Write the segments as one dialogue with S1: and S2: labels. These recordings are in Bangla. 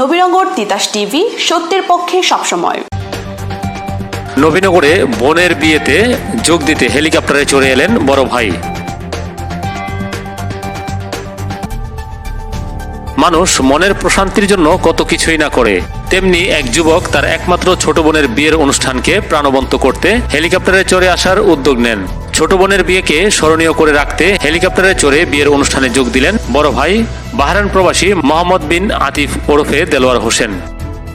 S1: নবীনগর তিতাস টিভি, সত্যের পক্ষে সবসময়।
S2: নবীনগরে বোনের বিয়েতে যোগ দিতে হেলিকপ্টারে চড়ে এলেন বড় ভাই। মানুষ মনের প্রশান্তির জন্য কত কিছুই না করে। তেমনি এক যুবক তার একমাত্র ছোট বোনের বিয়ের অনুষ্ঠানকে প্রাণবন্ত করতে হেলিকপ্টারে চড়ে আসার উদ্যোগ নেন। ছোট বোনের বিয়েকে স্মরণীয় করে রাখতে হেলিকপ্টারে চড়ে বিয়ের অনুষ্ঠানে যোগ দিলেন বড় ভাই বাহরান প্রবাসী মোহাম্মদ বিন আতিফ ওরফে দেলোয়ার হোসেন।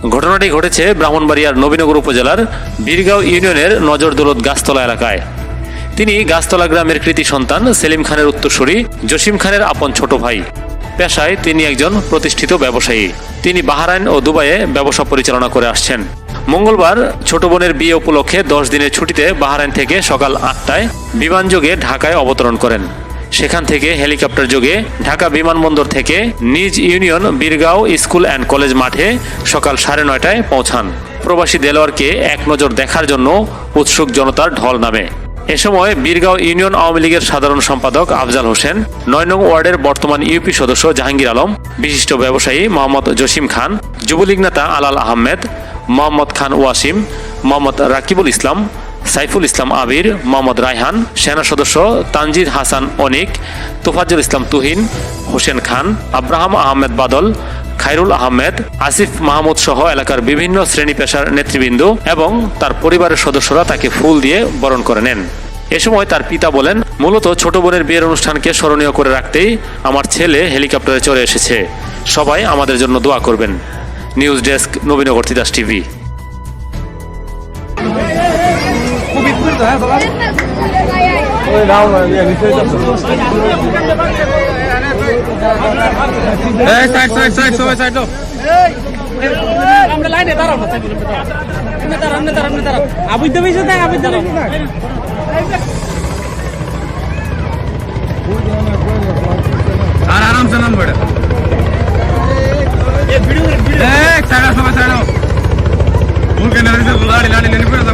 S2: ঘটনাটি ঘটেছে ব্রাহ্মণবাড়িয়ার নবীনগর উপজেলার বীরগাঁও ইউনিয়নের নজরদৌলত গাছতলা এলাকায়। তিনি গাছতলা গ্রামের কৃতি সন্তান সেলিম খানের উত্তরসূরি জসিম খানের আপন ছোট ভাই। পেশায় তিনি একজন প্রতিষ্ঠিত ব্যবসায়ী। তিনি বাহারাইন ও দুবাইয়ে ব্যবসা পরিচালনা করে আসছেন। মঙ্গলবার ছোট বোনের বিয়ে উপলক্ষে দশ দিনের ছুটিতে বাহারাইন থেকে সকাল আটটায় বিমানযোগে ঢাকায় অবতরণ করেন। সেখান থেকে হেলিকপ্টার যোগে ঢাকা বিমানবন্দর থেকে নিজ union Birgaon school and college মাঠে সকাল সাড়ে নয়টায় পৌঁছান। প্রবাসী দেলোয়ারকে এক নজর দেখার জন্য উৎসুক জনতার ঢল নামে। এ সময় বীরগাঁও ইউনিয়ন আওয়ামী লীগের সাধারণ সম্পাদক আফজাল হোসেন, নয় নং ওয়ার্ডের বর্তমান ইউপি সদস্য জাহাঙ্গীর আলম, বিশিষ্ট ব্যবসায়ী মোহাম্মদ জসিম খান, যুবলীগ নেতা আলাল আহমেদ মোহাম্মদ খান ওয়াসিম, মোহাম্মদ রাকিবুল ইসলাম, সাইফুল ইসলাম আবির, মোহাম্মদ রায়হান, সেনা সদস্য তানজির হাসান অনিক, তোফাজ্জুল ইসলাম তুহিন, হোসেন খান, আব্রাহাম আহমেদ বাদল খাইরুল আহমেদ, আসিফ মাহমুদ সহ এলাকার বিভিন্ন শ্রেণি পেশার নেতৃবৃন্দ এবং তার পরিবারের সদস্যরা তাকে ফুল দিয়ে বরণ করে নেন। এ সময় তার পিতা বলেন, মূলত ছোট বোনের বিয়ের অনুষ্ঠানকে স্মরণীয় করে রাখতেই আমার ছেলে হেলিকপ্টারে চলে এসেছে। সবাই আমাদের জন্য দোয়া করবেন। News desk Nabinagar Titas TV
S3: আমরা লাইনে বেশি বেশি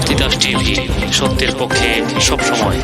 S2: তিতাস টিভি সত্যের পক্ষে সবসময়।